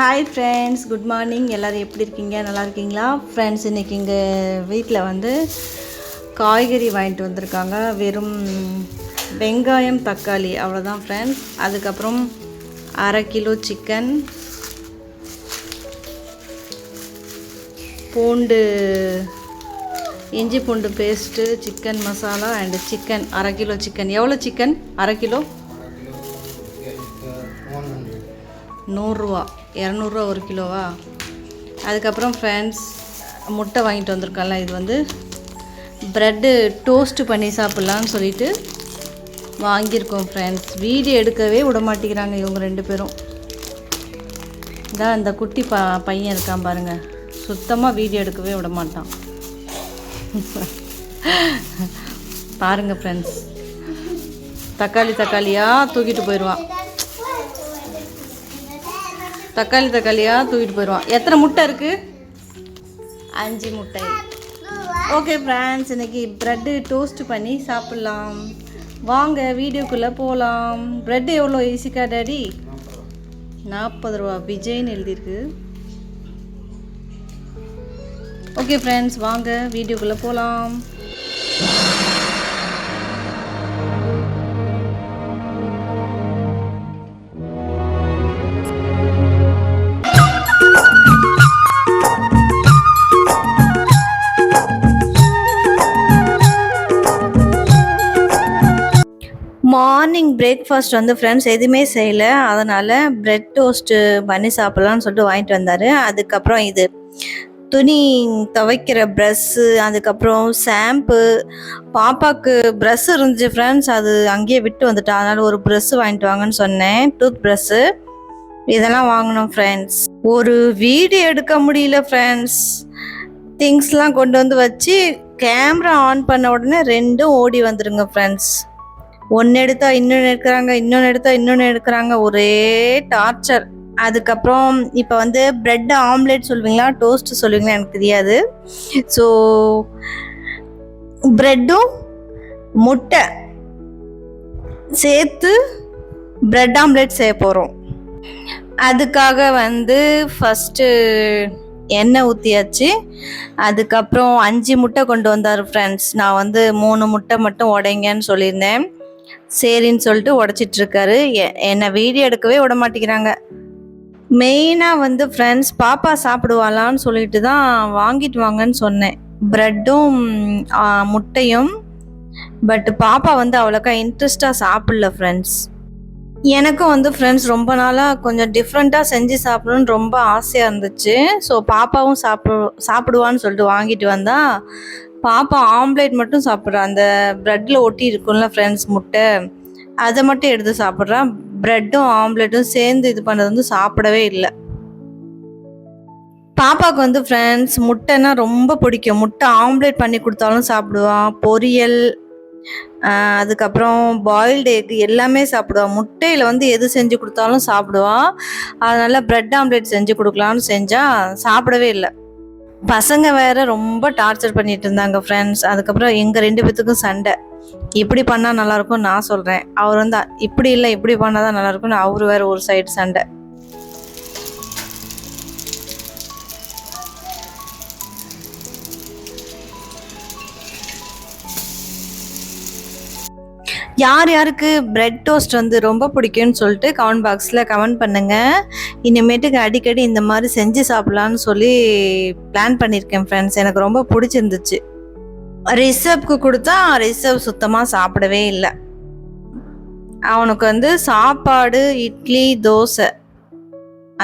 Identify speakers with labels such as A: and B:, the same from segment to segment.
A: hi friends good morning எல்லோரும் எப்படி இருக்கீங்க நல்லா இருக்கீங்களா ஃப்ரெண்ட்ஸ் இன்றைக்கி எங்கள் வீட்டில் வந்து காய்கறி வாங்கிட்டு வந்திருக்காங்க வெறும் வெங்காயம் தக்காளி அவ்வளோதான் ஃப்ரெண்ட்ஸ் அதுக்கப்புறம் அரை கிலோ சிக்கன் பூண்டு இஞ்சி பூண்டு paste chicken masala and chicken அரை கிலோ சிக்கன் எவ்வளோ சிக்கன் அரை கிலோ நூறுரூவா இரநூறுவா ஒரு கிலோவா அதுக்கப்புறம் ஃப்ரெண்ட்ஸ் முட்டை வாங்கிட்டு வந்திருக்கல இது வந்து ப்ரெட்டு டோஸ்ட்டு பண்ணி சாப்பிட்லான்னு சொல்லிட்டு வாங்கியிருக்கோம் ஃப்ரெண்ட்ஸ் வீடியோ எடுக்கவே விட மாட்டேங்கிறாங்க இவங்க ரெண்டு பேரும் இதான் இந்த குட்டி ப பையன் இருக்கான் பாருங்கள் சுத்தமாக வீடியோ எடுக்கவே விட மாட்டான் பாருங்கள் ஃப்ரெண்ட்ஸ் தக்காளி தக்காளியாக தூக்கிட்டு போயிடுவான் தக்காளி தக்காளியாக தூக்கிட்டு போயிடுவான் எத்தனை முட்டை இருக்குது அஞ்சு முட்டை ஓகே ஃப்ரெண்ட்ஸ் இன்றைக்கி ப்ரெட்டு டோஸ்ட் பண்ணி சாப்பிட்லாம் வாங்க வீடியோக்குள்ளே போகலாம் ப்ரெட் எவ்வளோ ஈஸிக்கா டேடி நாற்பது ரூபா விஜய்னு எழுதியிருக்கு ஓகே ஃப்ரெண்ட்ஸ் வாங்க வீடியோக்குள்ளே போகலாம் மார்னிங் பிரேக்ஃபாஸ்ட் வந்து ஃப்ரெண்ட்ஸ் எதுவுமே செய்யலை அதனால் ப்ரெட் டோஸ்ட்டு பண்ணி சாப்பிட்லான்னு சொல்லிட்டு வாங்கிட்டு வந்தார் அதுக்கப்புறம் இது துணி துவைக்கிற ப்ரெஷ்ஷு அதுக்கப்புறம் ஷாம்பு பாப்பாவுக்கு ப்ரஷ் இருந்துச்சு ஃப்ரெண்ட்ஸ் அது அங்கேயே விட்டு வந்துட்டா அதனால் ஒரு ப்ரெஷ் வாங்கிட்டு வாங்கன்னு சொன்னேன் டூத் ப்ரெஷ்ஷு இதெல்லாம் வாங்கினோம் ஃப்ரெண்ட்ஸ் ஒரு வீடியோ எடுக்க முடியல ஃப்ரெண்ட்ஸ் திங்ஸ்லாம் கொண்டு வந்து வச்சு கேமரா ஆன் பண்ண உடனே ரெண்டும் ஓடி வந்துடுங்க ஃப்ரெண்ட்ஸ் ஒன்று எடுத்தால் இன்னொன்று எடுக்கிறாங்க இன்னொன்று எடுத்தால் இன்னொன்று எடுக்கிறாங்க ஒரே டார்ச்சர் அதுக்கப்புறம் இப்போ வந்து ப்ரெட் ஆம்லேட் சொல்லுவீங்களா டோஸ்ட் சொல்லுவீங்களா எனக்கு தெரியாது ஸோ ப்ரெட்டும் முட்டை சேர்த்து ப்ரெட் ஆம்லேட் செய்ய போகிறோம் அதுக்காக வந்து ஃபஸ்ட்டு எண்ணெய் ஊற்றியாச்சு அதுக்கப்புறம் அஞ்சு முட்டை கொண்டு வந்தார் ஃப்ரெண்ட்ஸ் நான் வந்து மூணு முட்டை மட்டும் உடைங்கன்னு சொல்லியிருந்தேன் சரின்னு சொல்லிட்டு இருக்காரு என்னை வீடியோ எடுக்கவே விட மாட்டேங்கிறாங்க மெயினாக வந்து ஃப்ரெண்ட்ஸ் பாப்பா சாப்பிடுவாளான்னு சொல்லிட்டு தான் வாங்கிட்டு வாங்கன்னு சொன்னேன் ப்ரெட்டும் முட்டையும் பட் பாப்பா வந்து அவ்வளோக்கா இன்ட்ரெஸ்டாக சாப்பிடல ஃப்ரெண்ட்ஸ் எனக்கும் வந்து ஃப்ரெண்ட்ஸ் ரொம்ப நாளாக கொஞ்சம் டிஃப்ரெண்ட்டாக செஞ்சு சாப்பிடணும்னு ரொம்ப ஆசையாக இருந்துச்சு ஸோ பாப்பாவும் சாப்பிடு சாப்பிடுவான்னு சொல்லிட்டு வாங்கிட்டு வந்தால் பாப்பா ஆம்லேட் மட்டும் சாப்பிட்றான் அந்த ப்ரெட்டில் ஒட்டி இருக்கும்ல ஃப்ரெண்ட்ஸ் முட்டை அதை மட்டும் எடுத்து சாப்பிட்றான் ப்ரெட்டும் ஆம்லேட்டும் சேர்ந்து இது பண்ணுறது வந்து சாப்பிடவே இல்லை பாப்பாவுக்கு வந்து ஃப்ரெண்ட்ஸ் முட்டைன்னா ரொம்ப பிடிக்கும் முட்டை ஆம்லேட் பண்ணி கொடுத்தாலும் சாப்பிடுவான் பொரியல் அதுக்கப்புறம் பாயில்டு எக் எல்லாமே சாப்பிடுவான் முட்டையில் வந்து எது செஞ்சு கொடுத்தாலும் சாப்பிடுவான் அதனால் ப்ரெட் ஆம்லேட் செஞ்சு கொடுக்கலான்னு செஞ்சால் சாப்பிடவே இல்லை பசங்க வேற ரொம்ப டார்ச்சர் பண்ணிட்டு இருந்தாங்க ஃப்ரெண்ட்ஸ் அதுக்கப்புறம் எங்கள் ரெண்டு பேத்துக்கும் சண்டை இப்படி பண்ணால் இருக்கும்னு நான் சொல்கிறேன் அவர் வந்து இப்படி இல்லை இப்படி பண்ணால் தான் இருக்கும்னு அவர் வேற ஒரு சைடு சண்டை யார் யாருக்கு பிரெட் டோஸ்ட் வந்து ரொம்ப பிடிக்கும்னு சொல்லிட்டு கமெண்ட் பாக்ஸில் கமெண்ட் பண்ணுங்கள் இனிமேட்டுக்கு அடிக்கடி இந்த மாதிரி செஞ்சு சாப்பிட்லான்னு சொல்லி பிளான் பண்ணியிருக்கேன் ஃப்ரெண்ட்ஸ் எனக்கு ரொம்ப பிடிச்சிருந்துச்சு ரிசப்க்கு கொடுத்தா ரிசப் சுத்தமாக சாப்பிடவே இல்லை அவனுக்கு வந்து சாப்பாடு இட்லி தோசை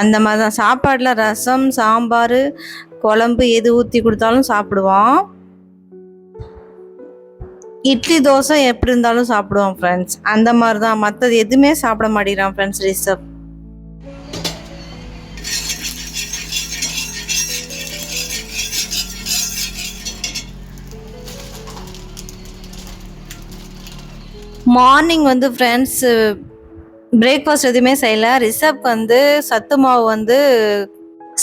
A: அந்த மாதிரி தான் சாப்பாடில் ரசம் சாம்பார் குழம்பு எது ஊற்றி கொடுத்தாலும் சாப்பிடுவான் இட்லி தோசை எப்படி இருந்தாலும் சாப்பிடுவான் ஃப்ரெண்ட்ஸ் அந்த மாதிரி தான் மற்றது எதுவுமே சாப்பிட மாட்டேங்கிறான் ஃப்ரெண்ட்ஸ் ரிசர்வ் மார்னிங் வந்து ஃப்ரெண்ட்ஸ் பிரேக்ஃபாஸ்ட் எதுவுமே செய்யலை ரிசப்க்கு வந்து சத்து மாவு வந்து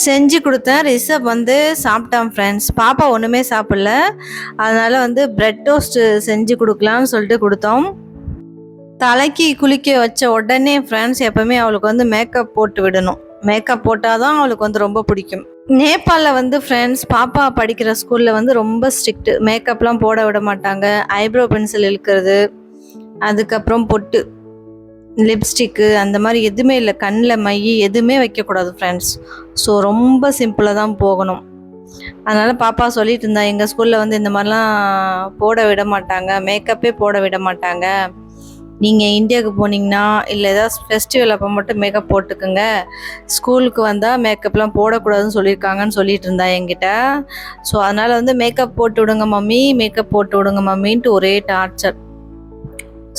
A: செஞ்சு கொடுத்தேன் ரிஷப் வந்து சாப்பிட்டான் ஃப்ரெண்ட்ஸ் பாப்பா ஒன்றுமே சாப்பிடல அதனால் வந்து ப்ரெட் டோஸ்ட்டு செஞ்சு கொடுக்கலான்னு சொல்லிட்டு கொடுத்தோம் தலைக்கு குளிக்க வச்ச உடனே ஃப்ரெண்ட்ஸ் எப்போவுமே அவளுக்கு வந்து மேக்கப் போட்டு விடணும் மேக்கப் போட்டால் தான் அவளுக்கு வந்து ரொம்ப பிடிக்கும் நேபாளில் வந்து ஃப்ரெண்ட்ஸ் பாப்பா படிக்கிற ஸ்கூலில் வந்து ரொம்ப ஸ்ட்ரிக்ட் மேக்கப்லாம் போட விட மாட்டாங்க ஐப்ரோ பென்சில் இழுக்கிறது அதுக்கப்புறம் பொட்டு லிப்ஸ்டிக்கு அந்த மாதிரி எதுவுமே இல்லை கண்ணில் மை எதுவுமே வைக்கக்கூடாது ஃப்ரெண்ட்ஸ் ஸோ ரொம்ப சிம்பிளாக தான் போகணும் அதனால் பாப்பா சொல்லிட்டு இருந்தா எங்கள் ஸ்கூலில் வந்து இந்த மாதிரிலாம் போட விட மாட்டாங்க மேக்கப்பே போட விட மாட்டாங்க நீங்கள் இந்தியாவுக்கு போனீங்கன்னா இல்லை ஏதாவது ஃபெஸ்டிவல் அப்போ மட்டும் மேக்கப் போட்டுக்குங்க ஸ்கூலுக்கு வந்தால் மேக்கப்லாம் போடக்கூடாதுன்னு சொல்லியிருக்காங்கன்னு சொல்லிட்டு இருந்தா என்கிட்ட ஸோ அதனால் வந்து மேக்கப் போட்டு விடுங்க மம்மி மேக்கப் போட்டு விடுங்க மம்மின்ட்டு ஒரே டார்ச்சர்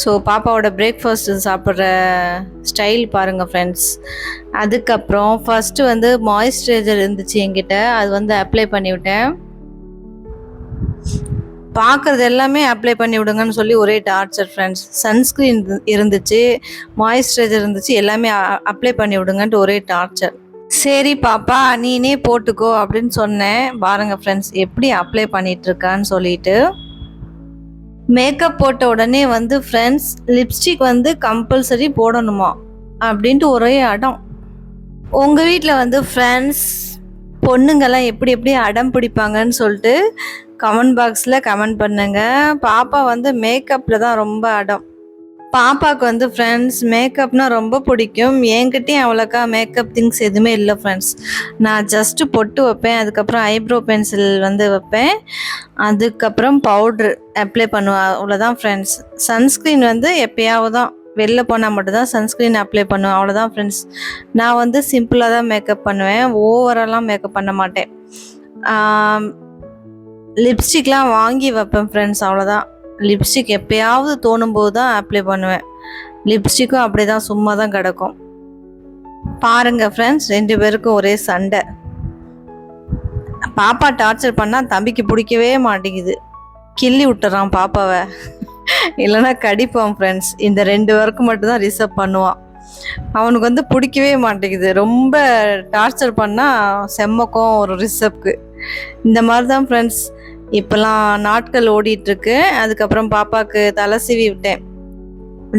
A: ஸோ பாப்பாவோட பிரேக்ஃபாஸ்ட் சாப்பிட்ற ஸ்டைல் பாருங்கள் ஃப்ரெண்ட்ஸ் அதுக்கப்புறம் ஃபஸ்ட்டு வந்து மாய்ஸ்சரைசர் இருந்துச்சு என்கிட்ட அது வந்து அப்ளை பண்ணிவிட்டேன் பார்க்குறது எல்லாமே அப்ளை பண்ணி விடுங்கன்னு சொல்லி ஒரே டார்ச்சர் ஃப்ரெண்ட்ஸ் சன்ஸ்க்ரீன் இருந்துச்சு மாய்ஸ்சரைசர் இருந்துச்சு எல்லாமே அப்ளை பண்ணி விடுங்கன்ட்டு ஒரே டார்ச்சர் சரி பாப்பா நீனே போட்டுக்கோ அப்படின்னு சொன்னேன் பாருங்கள் ஃப்ரெண்ட்ஸ் எப்படி அப்ளை பண்ணிகிட்ருக்கான்னு சொல்லிட்டு மேக்கப் போட்ட உடனே வந்து ஃப்ரெண்ட்ஸ் லிப்ஸ்டிக் வந்து கம்பல்சரி போடணுமா அப்படின்ட்டு ஒரே அடம் உங்கள் வீட்டில் வந்து ஃப்ரெண்ட்ஸ் பொண்ணுங்கெல்லாம் எப்படி எப்படி அடம் பிடிப்பாங்கன்னு சொல்லிட்டு கமெண்ட் பாக்ஸில் கமெண்ட் பண்ணுங்கள் பாப்பா வந்து மேக்கப்பில் தான் ரொம்ப அடம் பாப்பாவுக்கு வந்து ஃப்ரெண்ட்ஸ் மேக்கப்னால் ரொம்ப பிடிக்கும் என்கிட்டயும் அவ்வளோக்கா மேக்கப் திங்ஸ் எதுவுமே இல்லை ஃப்ரெண்ட்ஸ் நான் ஜஸ்ட்டு பொட்டு வைப்பேன் அதுக்கப்புறம் ஐப்ரோ பென்சில் வந்து வைப்பேன் அதுக்கப்புறம் பவுட்ரு அப்ளை பண்ணுவேன் அவ்வளோதான் ஃப்ரெண்ட்ஸ் சன்ஸ்க்ரீன் வந்து எப்போயாவது தான் வெளில போனால் மட்டும்தான் சன்ஸ்க்ரீன் அப்ளை பண்ணுவேன் அவ்வளோதான் ஃப்ரெண்ட்ஸ் நான் வந்து சிம்பிளாக தான் மேக்கப் பண்ணுவேன் ஓவராலாம் மேக்கப் பண்ண மாட்டேன் லிப்ஸ்டிக்லாம் வாங்கி வைப்பேன் ஃப்ரெண்ட்ஸ் அவ்வளோதான் லிப்ஸ்டிக் எப்போயாவது தோணும் போது தான் அப்ளை பண்ணுவேன் லிப்ஸ்டிக்கும் அப்படி தான் சும்மா தான் கிடக்கும் பாருங்கள் ஃப்ரெண்ட்ஸ் ரெண்டு பேருக்கும் ஒரே சண்டை பாப்பா டார்ச்சர் பண்ணால் தம்பிக்கு பிடிக்கவே மாட்டேங்குது கிள்ளி விட்டுறான் பாப்பாவை இல்லைன்னா கடிப்பான் ஃப்ரெண்ட்ஸ் இந்த ரெண்டு வரைக்கும் மட்டும்தான் ரிசர்வ் பண்ணுவான் அவனுக்கு வந்து பிடிக்கவே மாட்டேங்குது ரொம்ப டார்ச்சர் பண்ணால் செம்மக்கும் ஒரு ரிசப்க்கு இந்த மாதிரி தான் ஃப்ரெண்ட்ஸ் இப்போலாம் நாட்கள் ஓடிட்டுருக்கு அதுக்கப்புறம் பாப்பாவுக்கு தலை சீவி விட்டேன்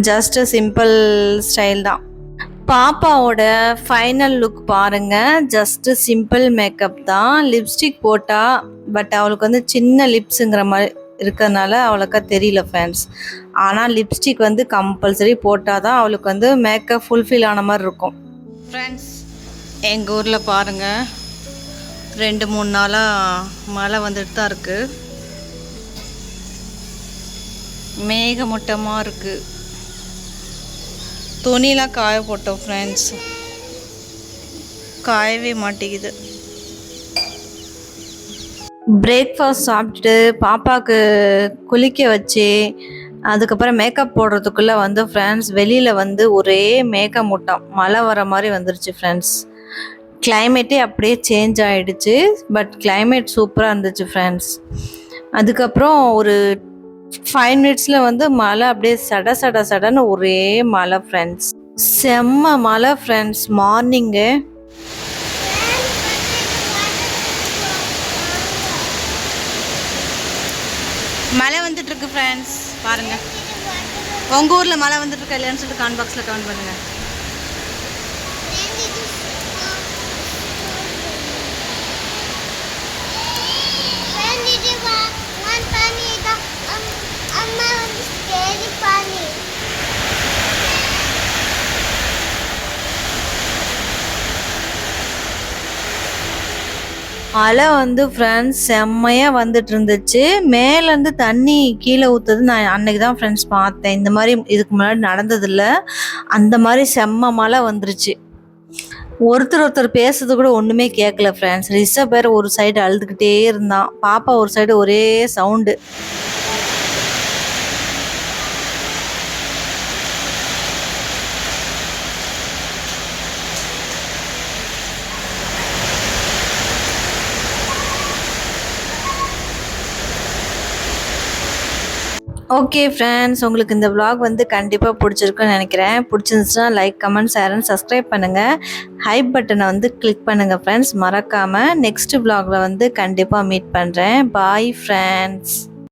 A: ஜஸ்ட் சிம்பிள் ஸ்டைல் தான் பாப்பாவோட ஃபைனல் லுக் பாருங்கள் ஜஸ்ட்டு சிம்பிள் மேக்கப் தான் லிப்ஸ்டிக் போட்டால் பட் அவளுக்கு வந்து சின்ன லிப்ஸுங்கிற மாதிரி இருக்கிறதுனால அவளுக்கா தெரியல ஃபேன்ஸ் ஆனால் லிப்ஸ்டிக் வந்து கம்பல்சரி போட்டால் தான் அவளுக்கு வந்து மேக்கப் ஃபுல்ஃபில் ஆன மாதிரி இருக்கும் ஃப்ரெண்ட்ஸ் எங்கள் ஊரில் பாருங்கள் ரெண்டு மூணு நாளாக மழை வந்துட்டு தான் இருக்குது மேகமூட்டமாக இருக்குது துணிலாம் காய போட்டோம் ஃப்ரெண்ட்ஸ் காயவே மாட்டேங்குது பிரேக்ஃபாஸ்ட் சாப்பிட்டு பாப்பாவுக்கு குளிக்க வச்சு அதுக்கப்புறம் மேக்கப் போடுறதுக்குள்ளே வந்து ஃப்ரெண்ட்ஸ் வெளியில் வந்து ஒரே மூட்டம் மழை வர மாதிரி வந்துருச்சு ஃப்ரெண்ட்ஸ் கிளைமேட்டே அப்படியே சேஞ்ச் ஆகிடுச்சு பட் கிளைமேட் சூப்பராக இருந்துச்சு ஃப்ரெண்ட்ஸ் அதுக்கப்புறம் ஒரு ஃபைவ் மினிட்ஸில் வந்து மழை அப்படியே சட சட சடன்னு ஒரே மழை ஃப்ரெண்ட்ஸ் செம்ம மழை ஃப்ரெண்ட்ஸ் மார்னிங்கு மழை வந்துட்டுருக்கு ஃப்ரெண்ட்ஸ் பாருங்கள் உங்கள் ஊரில் மழை வந்துட்டுருக்கா இல்லையான்னு சொல்லிட்டு கான்பாக்ஸில் கமெண்ட் பண்ணுங்கள் அலை வந்து ஃப்ரெண்ட்ஸ் செம்மையாக வந்துட்டு இருந்துச்சு மேலேருந்து தண்ணி கீழே ஊற்றுறது நான் அன்னைக்கு தான் ஃப்ரெண்ட்ஸ் பார்த்தேன் இந்த மாதிரி இதுக்கு முன்னாடி நடந்ததில்லை அந்த மாதிரி செம்ம மழை வந்துருச்சு ஒருத்தர் ஒருத்தர் பேசுறது கூட ஒன்றுமே கேட்கல ஃப்ரெண்ட்ஸ் ரிஷப் பேர் ஒரு சைடு அழுதுகிட்டே இருந்தான் பாப்பா ஒரு சைடு ஒரே சவுண்டு ஓகே ஃப்ரெண்ட்ஸ் உங்களுக்கு இந்த விலாக் வந்து கண்டிப்பாக பிடிச்சிருக்குன்னு நினைக்கிறேன் பிடிச்சிருந்துச்சுன்னா like comment share and subscribe பண்ணுங்கள் ஹைப் பட்டனை வந்து கிளிக் பண்ணுங்கள் ஃப்ரெண்ட்ஸ் மறக்காமல் நெக்ஸ்ட் விலாகில் வந்து கண்டிப்பாக மீட் பண்ணுறேன் பாய் ஃப்ரெண்ட்ஸ்